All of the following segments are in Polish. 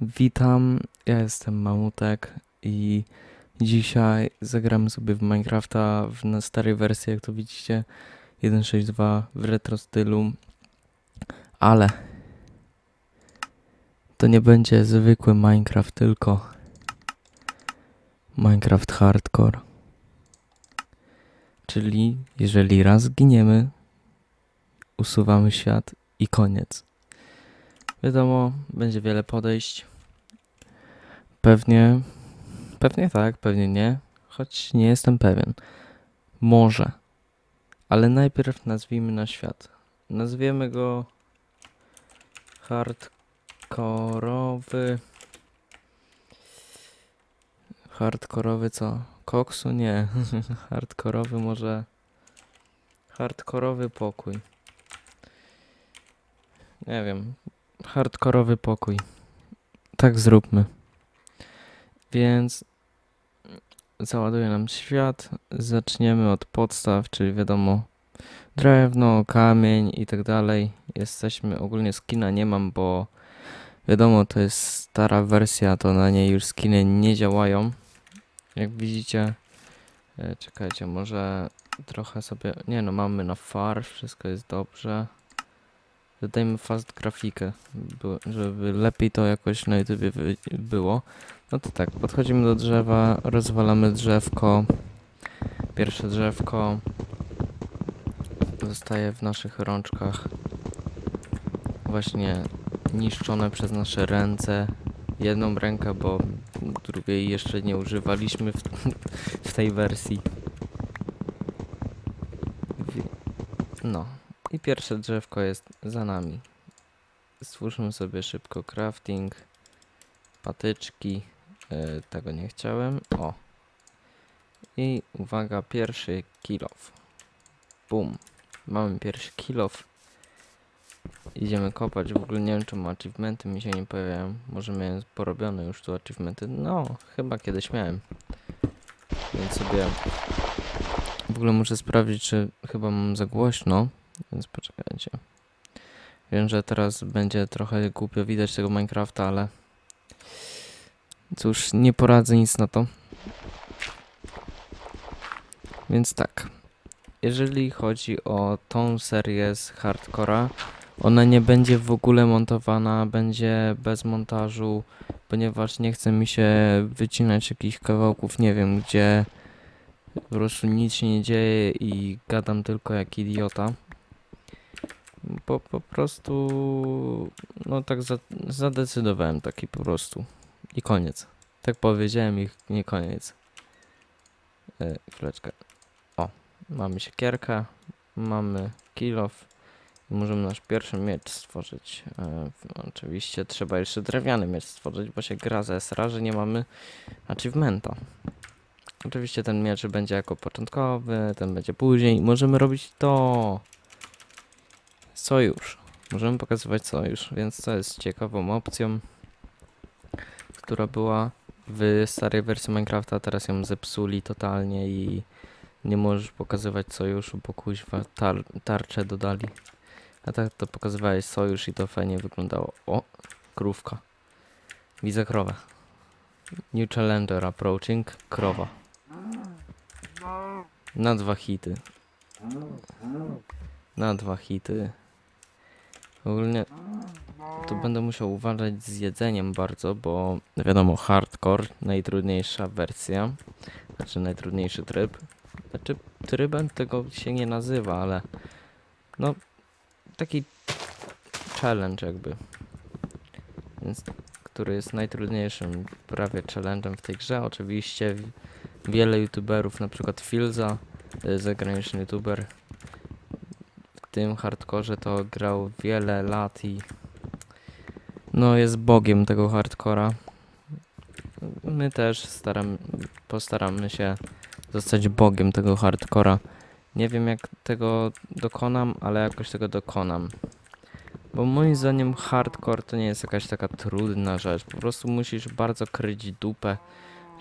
Witam, ja jestem Mamutek i dzisiaj zagramy sobie w Minecrafta w na starej wersji, jak to widzicie, 1.6.2 w retro stylu, ale to nie będzie zwykły Minecraft, tylko Minecraft Hardcore. Czyli jeżeli raz zginiemy, usuwamy świat i koniec. Wiadomo, będzie wiele podejść. Pewnie, pewnie tak, pewnie nie, choć nie jestem pewien. Może. Ale najpierw nazwijmy na świat. Nazwiemy go hardkorowy. Hardkorowy co? Koksu? Nie. hardkorowy może. Hardkorowy pokój. Nie wiem. Hardkorowy pokój. Tak zróbmy. Więc załaduje nam świat. Zaczniemy od podstaw, czyli wiadomo drewno, kamień i tak dalej. Jesteśmy ogólnie skina nie mam, bo wiadomo to jest stara wersja, to na niej już skiny nie działają. Jak widzicie, e, czekajcie, może trochę sobie, nie no mamy na far, wszystko jest dobrze. Dodajmy fast grafikę, by- żeby lepiej to jakoś na YouTube było. No to tak, podchodzimy do drzewa, rozwalamy drzewko. Pierwsze drzewko zostaje w naszych rączkach właśnie niszczone przez nasze ręce. Jedną rękę, bo drugiej jeszcze nie używaliśmy w, w tej wersji. No, i pierwsze drzewko jest za nami. Stwórzmy sobie szybko crafting, patyczki. E, tego nie chciałem. O. I uwaga, pierwszy kilof. Bum. Mamy pierwszy kilof. Idziemy kopać. W ogóle nie wiem, czemu achievementy mi się nie pojawiają. Może miałem porobione już tu achievementy. No, chyba kiedyś miałem. Więc sobie... W ogóle muszę sprawdzić, czy chyba mam za głośno. Więc poczekajcie. Wiem, że teraz będzie trochę głupio widać tego Minecrafta, ale cóż, nie poradzę nic na to. Więc tak. Jeżeli chodzi o tą serię z hardcora, ona nie będzie w ogóle montowana, będzie bez montażu, ponieważ nie chce mi się wycinać jakichś kawałków, nie wiem, gdzie po prostu nic się nie dzieje i gadam tylko jak idiota. Bo po prostu, no tak za, zadecydowałem taki po prostu. I koniec. Tak powiedziałem i nie koniec. E, chwileczkę. O, mamy siekierkę, mamy kilof i możemy nasz pierwszy miecz stworzyć. W- oczywiście trzeba jeszcze drewniany miecz stworzyć, bo się gra ze SRA, że nie mamy achievementa. Oczywiście ten miecz będzie jako początkowy, ten będzie później. Możemy robić to. Sojusz. Możemy pokazywać sojusz, więc to jest ciekawą opcją, która była w starej wersji Minecrafta, teraz ją zepsuli totalnie i nie możesz pokazywać sojuszu, bo kuźwa tar tarczę dodali. A tak to pokazywałeś sojusz i to fajnie wyglądało. O, krówka. Widzę krowę. New Challenger approaching. Krowa. Na dwa hity. Na dwa hity. Ogólnie to będę musiał uważać z jedzeniem bardzo, bo wiadomo, hardcore, najtrudniejsza wersja, znaczy najtrudniejszy tryb. Znaczy trybem tego się nie nazywa, ale no taki challenge jakby. Więc który jest najtrudniejszym prawie challenge'em w tej grze. Oczywiście wiele youtuberów, na przykład Filza, y, zagraniczny youtuber, tym hardkorze to grał wiele lat i no jest bogiem tego hardcora. My też staram, postaramy się zostać bogiem tego hardcora. Nie wiem jak tego dokonam, ale jakoś tego dokonam. Bo moim zdaniem hardcore to nie jest jakaś taka trudna rzecz. Po prostu musisz bardzo kryć dupę,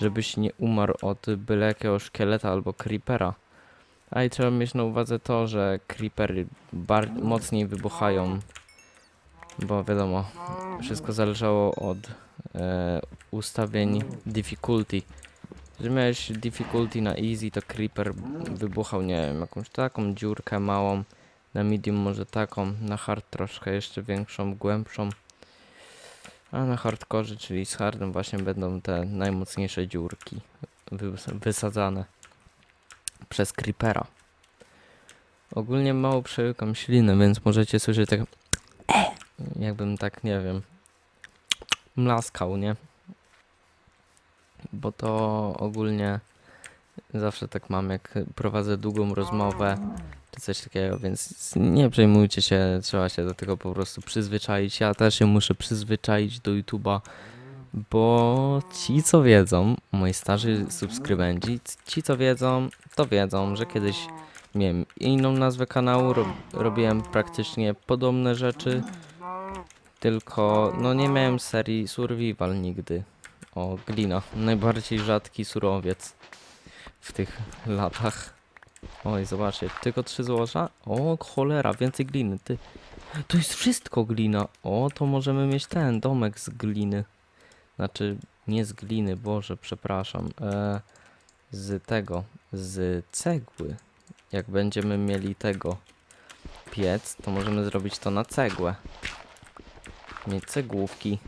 żebyś nie umarł od byle jakiego szkieleta albo creepera. A i trzeba mieć na uwadze to, że creepery mocniej wybuchają Bo wiadomo, wszystko zależało od e, ustawień difficulty. Że miałeś difficulty na easy, to creeper wybuchał, nie wiem, jakąś taką dziurkę małą. Na medium może taką, na hard troszkę jeszcze większą, głębszą. A na hardkorze, czyli z hardem właśnie będą te najmocniejsze dziurki wys- wysadzane przez creepera. Ogólnie mało przełykam ślinę, więc możecie słyszeć tak jakbym tak, nie wiem, mlaskał, nie? Bo to ogólnie zawsze tak mam, jak prowadzę długą rozmowę czy coś takiego, więc nie przejmujcie się, trzeba się do tego po prostu przyzwyczaić. Ja też się muszę przyzwyczaić do YouTube'a, bo ci, co wiedzą, moi starzy subskrybenci, ci, co wiedzą, to wiedzą, że kiedyś miałem inną nazwę kanału, ro robiłem praktycznie podobne rzeczy, tylko no nie miałem serii survival nigdy. O, glina, najbardziej rzadki surowiec w tych latach. Oj, zobaczcie, tylko trzy złoża? O, cholera, więcej gliny, ty. To jest wszystko glina. O, to możemy mieć ten domek z gliny. Znaczy, nie z gliny, Boże, przepraszam. E, z tego, z cegły. Jak będziemy mieli tego piec, to możemy zrobić to na cegłę. Mieć cegłówki.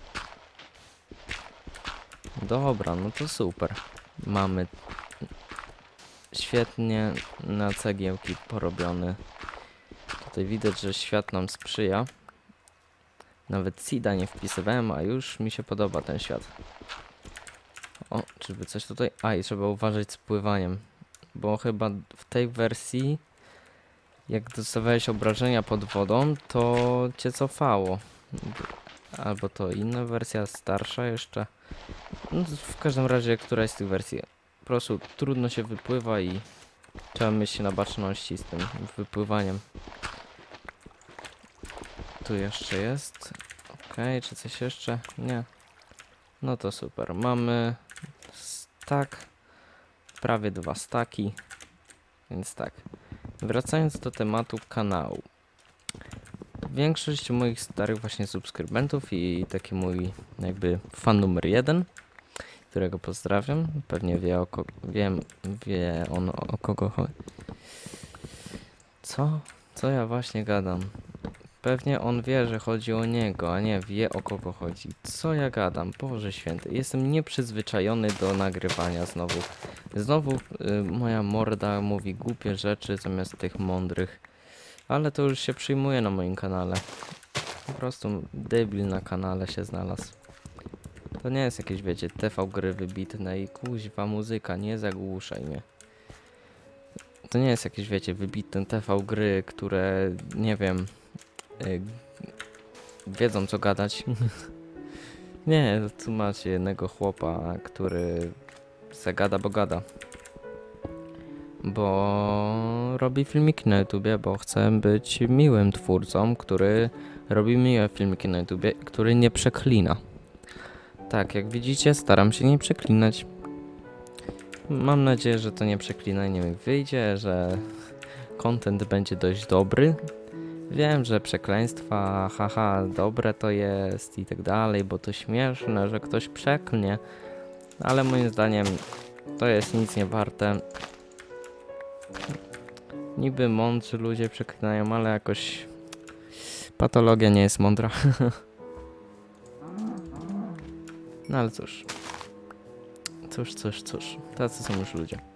Dobra, no to super. Mamy świetnie na cegiełki porobiony. Tutaj widać, że świat nam sprzyja. Nawet seeda nie wpisywałem, a już mi się podoba ten świat. O, czyżby coś tutaj... A, i trzeba uważać z pływaniem. Bo chyba w tej wersji, jak dostawałeś obrażenia pod wodą, to cię cofało. Albo to inna wersja, starsza jeszcze. No, w każdym razie, któraś z tych wersji. Po prostu trudno się wypływa i trzeba mieć się na baczności z tym wypływaniem. Tu jeszcze jest. Okej, czy coś jeszcze? Nie. No to super. Mamy stack. Prawie dwa staki. Więc tak. Wracając do tematu kanału. Większość moich starych właśnie subskrybentów i taki mój jakby fan numer jeden, którego pozdrawiam, pewnie wie o wiem, wie on o kogo chodzi. Co? Co ja właśnie gadam? Pewnie on wie, że chodzi o niego, a nie wie o kogo chodzi. Co ja gadam? Boże święty. Jestem nieprzyzwyczajony do nagrywania znowu. Znowu y, moja morda mówi głupie rzeczy zamiast tych mądrych. Ale to już się przyjmuje na moim kanale. Po prostu debil na kanale się znalazł. To nie jest jakieś, wiecie, TV gry wybitne i kuźwa muzyka, nie zagłuszaj mnie. To nie jest jakieś, wiecie, wybitne TV gry, które, nie wiem, y, wiedzą co gadać. nie, tu macie jednego chłopa, który zagada, bo gada. Bo robi filmiki na YouTubie, bo chce być miłym twórcą, który robi miłe filmiki na YouTubie, który nie przeklina. Tak, jak widzicie, staram się nie przeklinać. Mam nadzieję, że to nie przeklinanie mi wyjdzie, że content będzie dość dobry. Wiem, że przekleństwa, haha, dobre to jest i tak dalej, bo to śmieszne, że ktoś przeklnie, ale moim zdaniem to jest nic nie warte. Niby mądrzy ludzie przeklinają, ale jakoś patologia nie jest mądra. No ale cóż. Cóż, cóż, cóż. Tacy są już ludzie.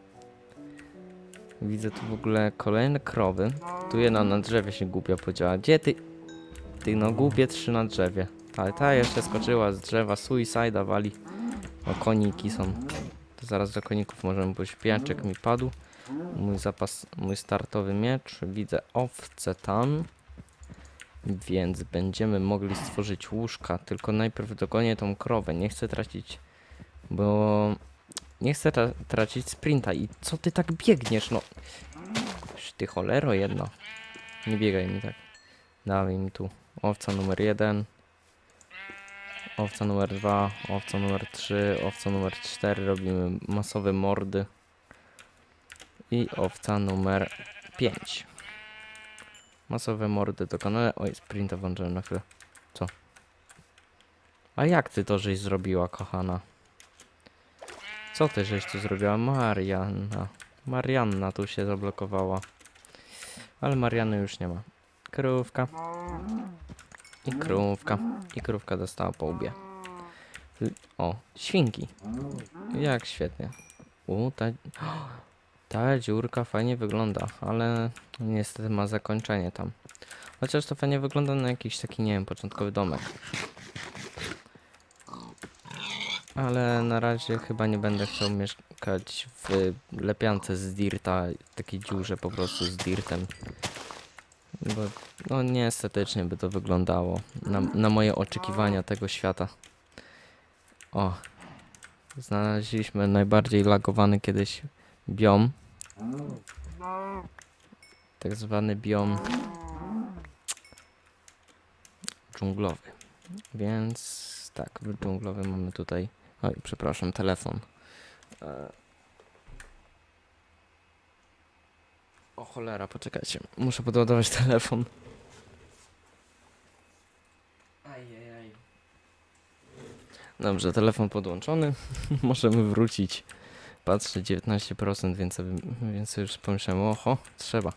Widzę tu w ogóle kolejne krowy. Tu jedna na drzewie się głupio podziała. Gdzie ty? Ty no głupie trzy na drzewie. Ta, ta jeszcze skoczyła z drzewa, suicida wali. O koniki są. To zaraz do koników możemy pójść. Piaczek mi padł. Mój zapas, mój startowy miecz. Widzę owce tam. Więc będziemy mogli stworzyć łóżka. Tylko najpierw dogonię tą krowę. Nie chcę tracić. Bo. Nie chcę tra tracić sprinta. I co ty tak biegniesz? No. Ty cholero jedno. Nie biegaj mi tak. Dawaj mi tu. Owca numer jeden. Owca numer dwa. Owca numer trzy. Owca numer cztery. Robimy masowe mordy. I owca numer pięć. Masowe mordy dokonane. Oj, sprinta włączyłem na chwilę. Co? A jak ty to żeś zrobiła, kochana? Co ty żeś tu zrobiła? Marianna. Marianna tu się zablokowała. Ale Mariany już nie ma. Krówka. I krówka. I krówka dostała po łbie. O, świnki. Jak świetnie. U, ta, ta dziurka fajnie wygląda, ale niestety ma zakończenie tam. Chociaż to fajnie wygląda na jakiś taki, nie wiem, początkowy domek. Ale na razie chyba nie będę chciał mieszkać w lepiance z dirta, takiej dziurze po prostu z dirtem. Bo no nieestetycznie by to wyglądało na, na moje oczekiwania tego świata. O, znaleźliśmy najbardziej lagowany kiedyś biom. Tak zwany biom dżunglowy. Więc tak, dżunglowy mamy tutaj. Oj, przepraszam, telefon. E. O cholera, poczekajcie. Muszę podładować telefon. Ajajaj. Dobrze, telefon podłączony. Możemy wrócić. Patrzę, 19%, więc, więc już pomyślałem, oho, trzeba.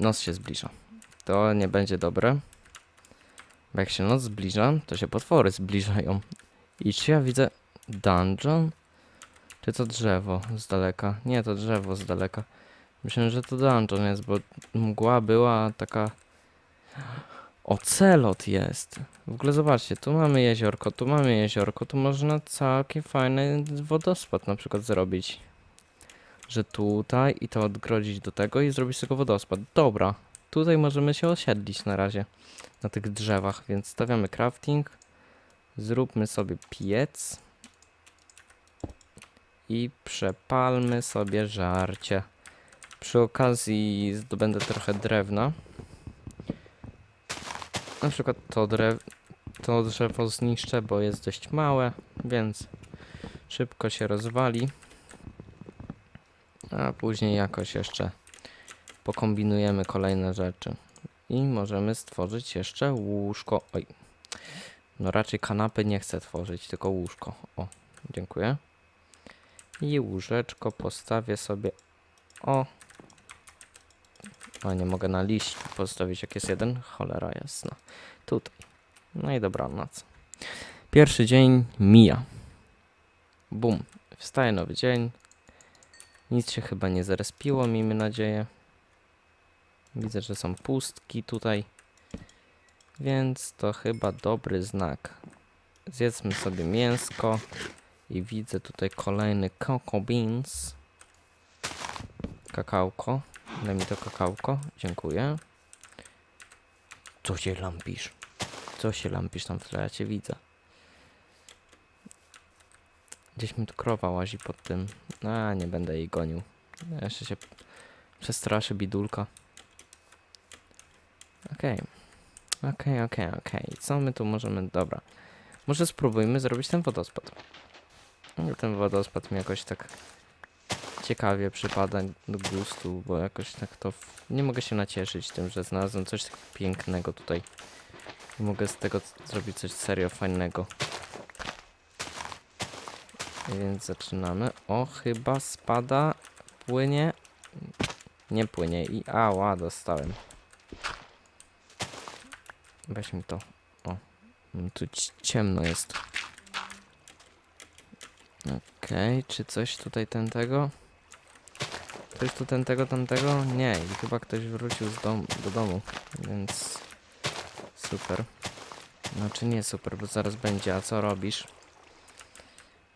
Noc się zbliża. To nie będzie dobre. Bo jak się noc zbliża, to się potwory zbliżają. I czy ja widzę dungeon? Czy to drzewo z daleka? Nie, to drzewo z daleka. Myślę, że to dungeon jest, bo mgła była taka... Ocelot jest. W ogóle zobaczcie, tu mamy jeziorko, tu mamy jeziorko, tu można całkiem fajny wodospad na przykład zrobić. Że tutaj i to odgrodzić do tego i zrobić z tego wodospad. Dobra, tutaj możemy się osiedlić na razie na tych drzewach, więc stawiamy crafting. Zróbmy sobie piec. I przepalmy sobie żarcie. Przy okazji zdobędę trochę drewna. Na przykład to, drew to drzewo zniszczę, bo jest dość małe, więc szybko się rozwali. A później jakoś jeszcze pokombinujemy kolejne rzeczy. I możemy stworzyć jeszcze łóżko. Oj. No raczej kanapy nie chcę tworzyć, tylko łóżko. O, dziękuję. I łóżeczko postawię sobie. O. O, nie mogę na liść postawić, jak jest jeden. Cholera jasna. Tutaj. No i dobranoc. Pierwszy dzień mija. Bum. Wstaje nowy dzień. Nic się chyba nie zarespiło, miejmy nadzieję. Widzę, że są pustki tutaj. Więc to chyba dobry znak. Zjedzmy sobie mięsko. I widzę tutaj kolejny coco beans. Kakałko. Daj mi to kakałko. Dziękuję. Co się lampisz? Co się lampisz tam w tle? Ja cię widzę. Gdzieś mi tu krowa łazi pod tym. A, nie będę jej gonił. Jeszcze się przestraszy bidulka. Okej. Okej, okej, okej. Co my tu możemy... Dobra. Może spróbujmy zrobić ten wodospad. No, Ten wodospad mi jakoś tak ciekawie przypada do gustu, bo jakoś tak to... Nie mogę się nacieszyć tym, że znalazłem coś tak pięknego tutaj. I mogę z tego zrobić coś serio fajnego. Więc zaczynamy. O, chyba spada, płynie. Nie płynie i ała, dostałem. Weź mi to. O, tu ci- ciemno jest. Okej, czy coś tutaj ten tego? Coś tu ten tego, tamtego? Nie, i chyba ktoś wrócił z dom do domu, więc super. Znaczy nie super, bo zaraz będzie, a co robisz?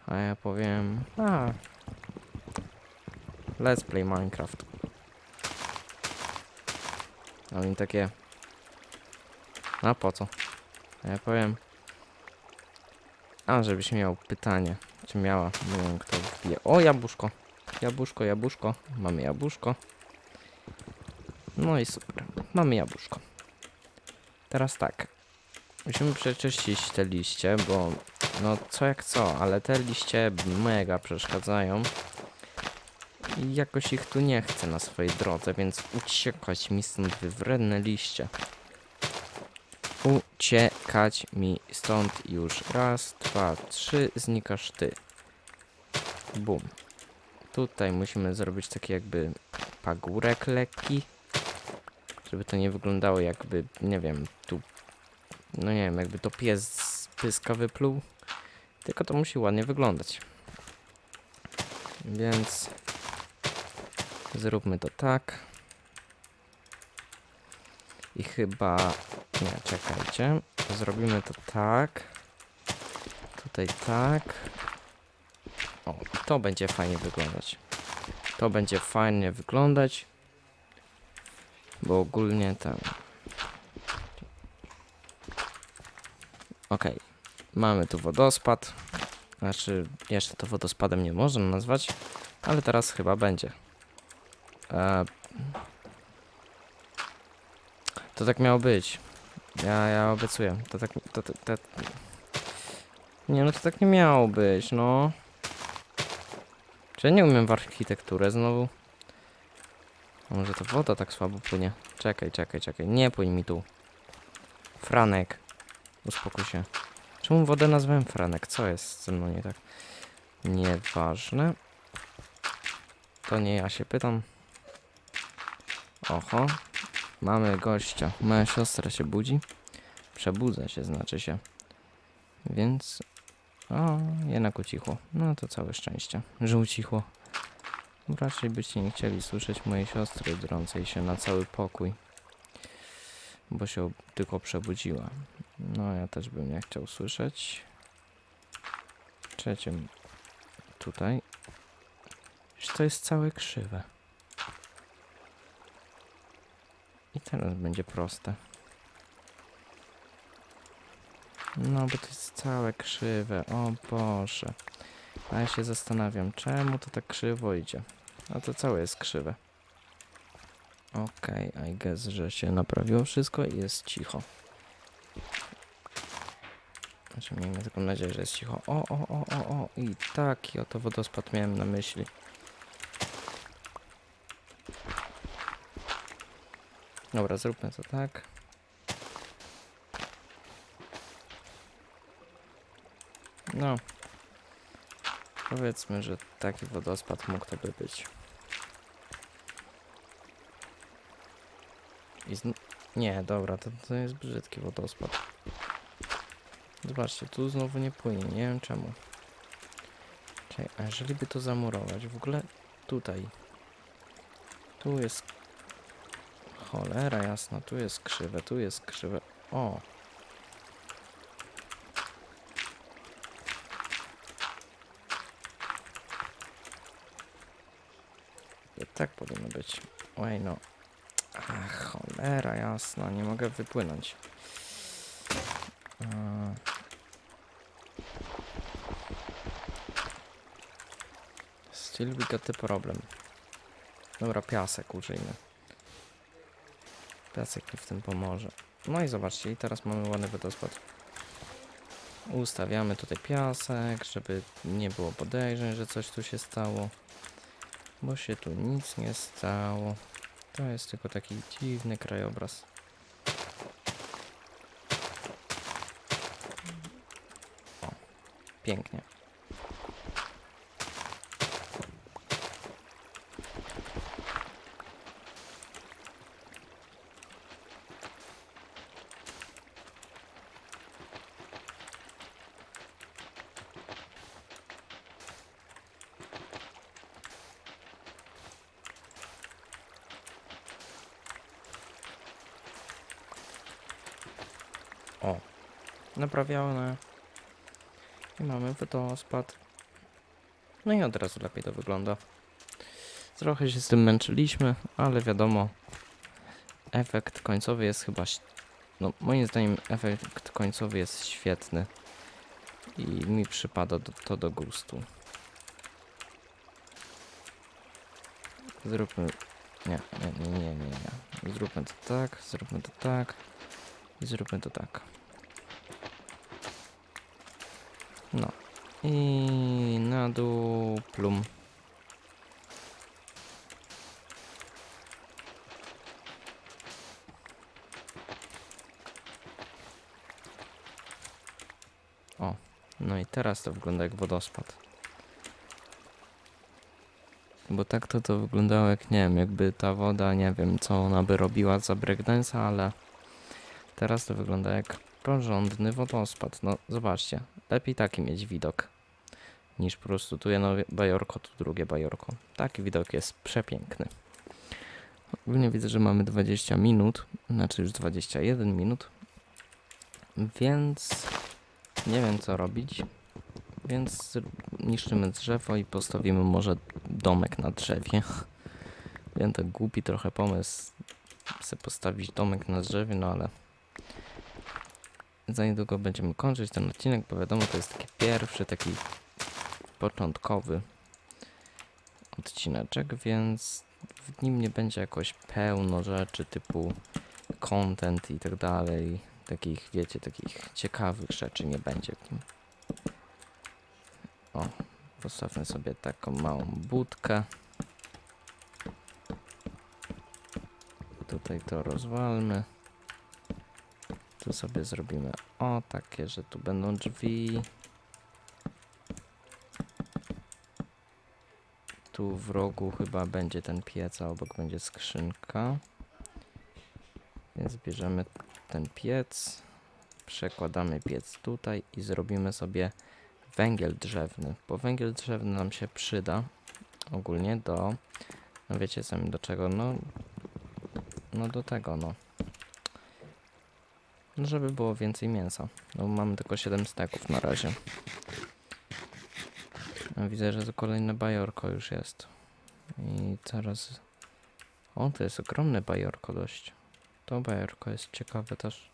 A ja powiem, a Let's play Minecraft. A oni takie, a po co? Ja powiem, a żebyś miał pytanie, czy miała, nie wiem kto wbije. O, jabłuszko, jabłuszko, jabłuszko, mamy jabłuszko. No i super, mamy jabłuszko. Teraz tak, musimy przeczyścić te liście, bo no co jak co, ale te liście mega przeszkadzają. I jakoś ich tu nie chcę na swojej drodze, więc uciekać mi stąd wy wredne liście. Uciekać mi stąd już. Raz, dwa, trzy, znikasz ty. Bum. Tutaj musimy zrobić taki jakby pagórek lekki. Żeby to nie wyglądało jakby, nie wiem, tu... No nie wiem, jakby to pies z pyska wypluł. Tylko to musi ładnie wyglądać. Więc... Zróbmy to tak. I chyba... Nie, czekajcie. Zrobimy to tak. Tutaj tak. O, to będzie fajnie wyglądać. To będzie fajnie wyglądać. Bo ogólnie tam... Okej. Mamy tu wodospad. Znaczy, jeszcze to wodospadem nie można nazwać. Ale teraz chyba będzie. E, to tak miało być. Ja, ja obiecuję. To tak. To, to, to... Nie no, to tak nie miało być, no. Czy ja nie umiem w architekturę znowu? A Może to woda tak słabo płynie? Czekaj, czekaj, czekaj. Nie płyń mi tu. Franek. Uspokój się. Czemu wodę nazwałem Franek? Co jest ze mną nie tak? Nieważne. To nie ja się pytam. Oho. Mamy gościa. Moja siostra się budzi. Przebudza się, znaczy się. Więc... O, jednak ucichło. No to całe szczęście, że ucichło. Raczej byście nie chcieli słyszeć mojej siostry drącej się na cały pokój. Bo się tylko przebudziła. No, ja też bym nie chciał słyszeć. Trzecim tutaj. To jest całe krzywe. I teraz będzie proste. No, bo to jest całe krzywe. O Boże. A ja się zastanawiam, czemu to tak krzywo idzie. A to całe jest krzywe. Okej, I guess, że się naprawiło wszystko i jest cicho. Znaczy, miejmy taką nadzieję, że jest cicho. O, o, o, o, o. I taki oto wodospad miałem na myśli. Dobra, zróbmy to tak. No. Powiedzmy, że taki wodospad mógł to by być. I zn- nie, dobra, to, to jest brzydki wodospad. Zobaczcie, tu znowu nie płynie, nie wiem czemu. Czekaj, a jeżeli by to zamurować, w ogóle tutaj. Tu jest... Cholera jasna, tu jest krzywe, tu jest krzywe. O! I tak powinno być. Oj no. Ach, cholera jasna, nie mogę wypłynąć. A. Still we got the problem. Dobra, piasek użyjmy. Piasek mi w tym pomoże. No i zobaczcie, i teraz mamy ładny wodospad. Ustawiamy tutaj piasek, żeby nie było podejrzeń, że coś tu się stało. Bo się tu nic nie stało. To jest tylko taki dziwny krajobraz. O, pięknie. O, naprawione. I mamy wodospad. No i od razu lepiej to wygląda. Trochę się z tym męczyliśmy, ale wiadomo, efekt końcowy jest chyba. No, moim zdaniem, efekt końcowy jest świetny. I mi przypada do, to do gustu. Zróbmy. Nie, nie, nie, nie, nie. Zróbmy to tak, zróbmy to tak. I zróbmy to tak. No. I na dół plum. O, no i teraz to wygląda jak wodospad. Bo tak to to wyglądało jak, nie wiem, jakby ta woda, nie wiem, co ona by robiła za breakdance'a, ale teraz to wygląda jak porządny wodospad. No, zobaczcie, lepiej taki mieć widok, niż po prostu tu jedno bajorko, tu drugie bajorko. Taki widok jest przepiękny. Ogólnie widzę, że mamy 20 minut, znaczy już 21 minut, więc nie wiem co robić, więc niszczymy drzewo i postawimy może domek na drzewie. Wiem, to głupi trochę pomysł, chcę postawić domek na drzewie, no ale za niedługo będziemy kończyć ten odcinek, bo wiadomo, to jest taki pierwszy, taki początkowy odcineczek, więc w nim nie będzie jakoś pełno rzeczy typu content i tak dalej. Takich, wiecie, takich ciekawych rzeczy nie będzie w nim. O, postawmy sobie taką małą budkę. Tutaj to rozwalmy. Tu sobie zrobimy o takie, że tu będą drzwi. Tu w rogu chyba będzie ten piec, a obok będzie skrzynka. Więc bierzemy ten piec, przekładamy piec tutaj i zrobimy sobie węgiel drzewny, bo węgiel drzewny nam się przyda ogólnie do, no wiecie sami do czego, no, no do tego, no. No, żeby było więcej mięsa. No mamy tylko 7 steków na razie. No, widzę, że to kolejne bajorko już jest. I teraz... O, to jest ogromne bajorko dość. To bajorko jest ciekawe też.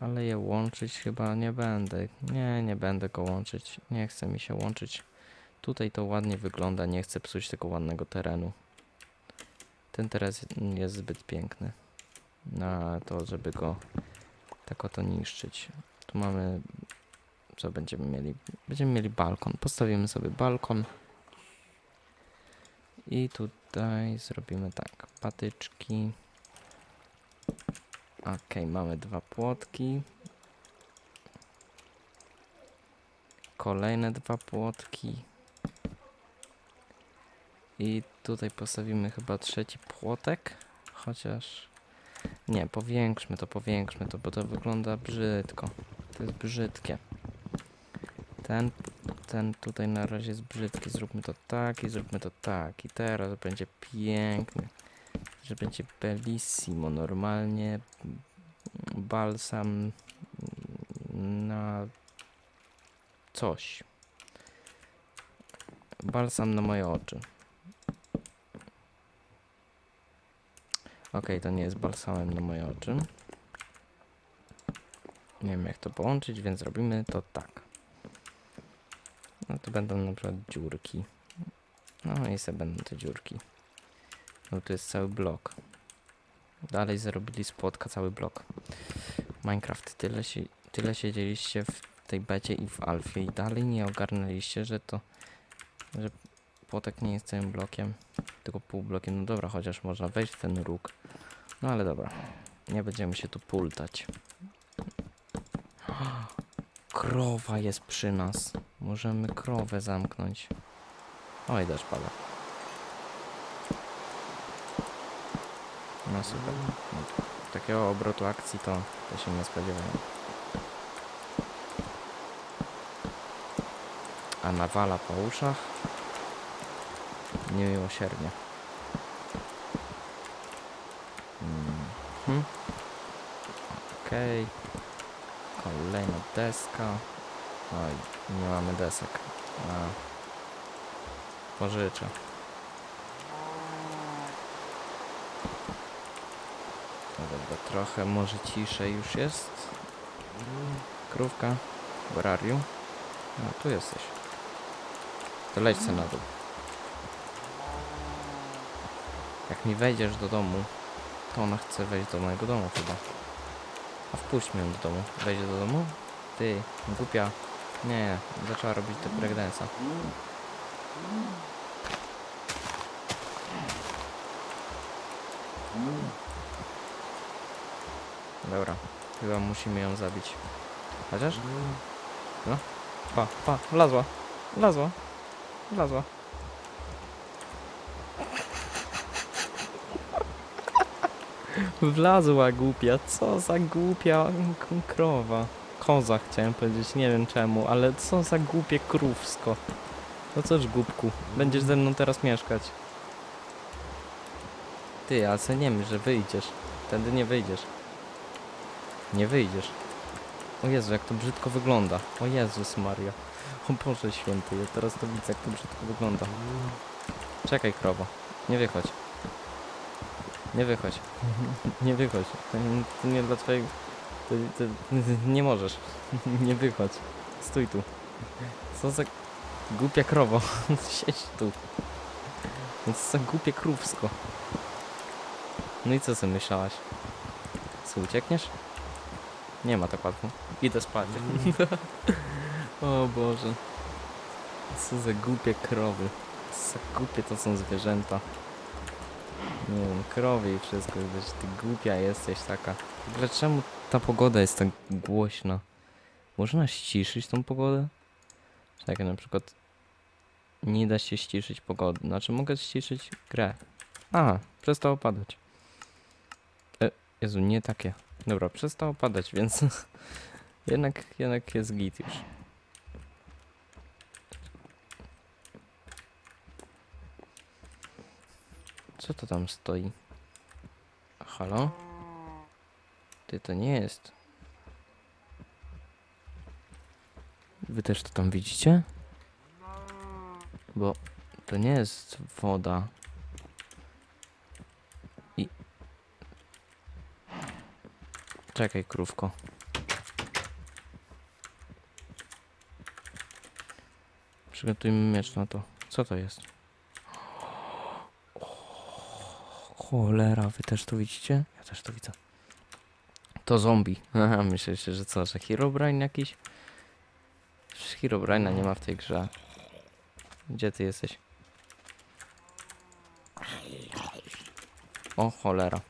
Ale je łączyć chyba nie będę. Nie, nie będę go łączyć. Nie chce mi się łączyć. Tutaj to ładnie wygląda, nie chcę psuć tego ładnego terenu. Ten teren jest zbyt piękny na to, żeby go tak oto niszczyć. Tu mamy, co będziemy mieli? Będziemy mieli balkon. Postawimy sobie balkon. I tutaj zrobimy tak, patyczki. Ok, mamy dwa płotki. Kolejne dwa płotki. I tutaj postawimy chyba trzeci płotek. Chociaż... Nie, powiększmy to, powiększmy to, bo to wygląda brzydko. To jest brzydkie. Ten, ten tutaj na razie jest brzydki. Zróbmy to tak i zróbmy to tak. I teraz będzie piękny. Że będzie bellissimo. Normalnie balsam na coś. Balsam na moje oczy. Ok, to nie jest balsamem na moje oczy. Nie wiem jak to połączyć, więc robimy to tak. To będą na przykład dziurki. No i sobie będą te dziurki. No to jest cały blok. Dalej zarobili z płotka cały blok. Minecraft, tyle, się, tyle siedzieliście w tej becie i w alfie i dalej nie ogarnęliście, że to, że płotek nie jest całym blokiem, tylko pół blokiem. No dobra, chociaż można wejść w ten róg. No ale dobra, nie będziemy się tu pultać. Krowa jest przy nas. Możemy krowę zamknąć. Oj, deszcz pada. No super. Takiego obrotu akcji to, to się nie spodziewałem. A nawala po uszach. Niemiłosiernie. Mhm. Okej. Kolejna deska. Oj, nie mamy desek. A. Pożyczę. No dobra, trochę może ciszej już jest. Krówka. You? No, tu jesteś. To leć na dół. Jak mi wejdziesz do domu, to ona chce wejść do mojego domu chyba. A wpuśćmy ją do domu. Wejdzie do domu? Ty, głupia. Nie, zaczęła robić te breakdance'a. Dobra, chyba musimy ją zabić. Chociaż? No. Pa, pa, wlazła. Wlazła. Wlazła. Wlazła głupia, co za głupia krowa. Koza chciałem powiedzieć, nie wiem czemu, ale co za głupie krówsko. No cóż głupku, będziesz ze mną teraz mieszkać. Ty, a co nie wiem, że wyjdziesz. Wtedy nie wyjdziesz. Nie wyjdziesz. O Jezu, jak to brzydko wygląda. O Jezus Maria. O Boże święty, ja teraz to widzę, jak to brzydko wygląda. Czekaj, krowo. Nie wychodź. Nie wychodź. Nie wychodź. To, nie- to nie dla twojego... To, to, nie możesz. Nie wychodź. Stój tu. Co za głupia krowo. Siedź tu. Co za głupie krówsko. No i co sobie myślałaś? Co, uciekniesz? Nie ma tak łatwo. Idę spać. o Boże. Co za głupie krowy. Co za głupie to są zwierzęta. Nie wiem, krowy i wszystko, wiesz, ty głupia jesteś taka. Ogóle czemu ta pogoda jest tak głośna? Można ściszyć tą pogodę? Czekaj, na przykład nie da się ściszyć pogody. Znaczy mogę ściszyć grę. A, przestało padać. E, Jezu, nie takie. Dobra, przestało padać, więc jednak, jednak jest git już. Co to tam stoi? Halo? Ty to nie jest. Wy też to tam widzicie? Bo to nie jest woda. I. Czekaj, krówko. Przygotujmy miecz na to. Co to jest? Cholera, wy też to widzicie? Ja też to widzę. To zombie. Aha, myślicie, że co, że Herobrine jakiś? Herobrine'a nie ma w tej grze. Gdzie ty jesteś? O cholera.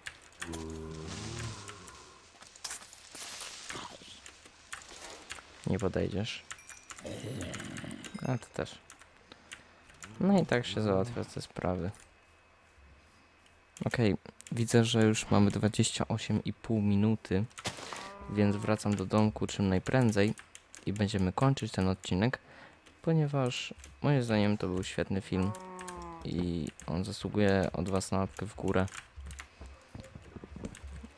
Nie podejdziesz. A ty też. No i tak się załatwia te sprawy. Okej, widzę, że już mamy 28,5 minuty, więc wracam do domku czym najprędzej i będziemy kończyć ten odcinek, ponieważ moim zdaniem to był świetny film i on zasługuje od Was na łapkę w górę.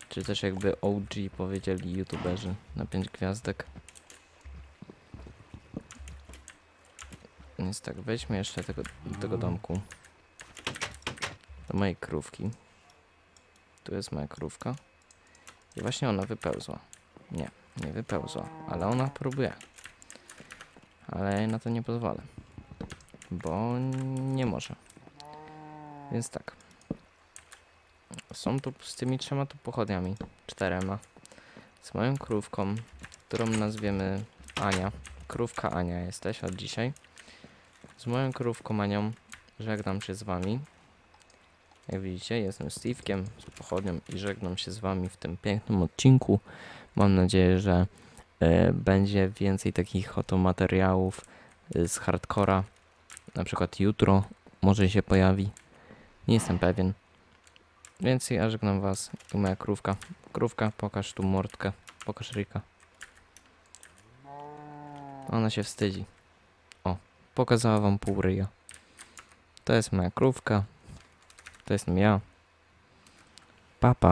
Czy też jakby OG powiedzieli youtuberzy na 5 gwiazdek. Więc tak, weźmy jeszcze tego, tego domku. Do mojej krówki. Tu jest moja krówka. I właśnie ona wypełzła. Nie, nie wypełzła, ale ona próbuje. Ale ja na to nie pozwolę. Bo nie może. Więc tak. Są tu z tymi trzema tu pochodniami. Czterema. Z moją krówką, którą nazwiemy Ania. Krówka Ania jesteś od dzisiaj. Z moją krówką Anią żegnam się z wami. Jak widzicie, jestem Steve'kiem z pochodnią i żegnam się z wami w tym pięknym odcinku. Mam nadzieję, że e, będzie więcej takich oto materiałów e, z hardcora. Na przykład jutro może się pojawi. Nie jestem pewien. Więc ja żegnam was i moja krówka. Krówka, pokaż tu mordkę. Pokaż Rika. Ona się wstydzi. O, pokazała wam pół ryja. To jest moja krówka. To jestem ja. Papa.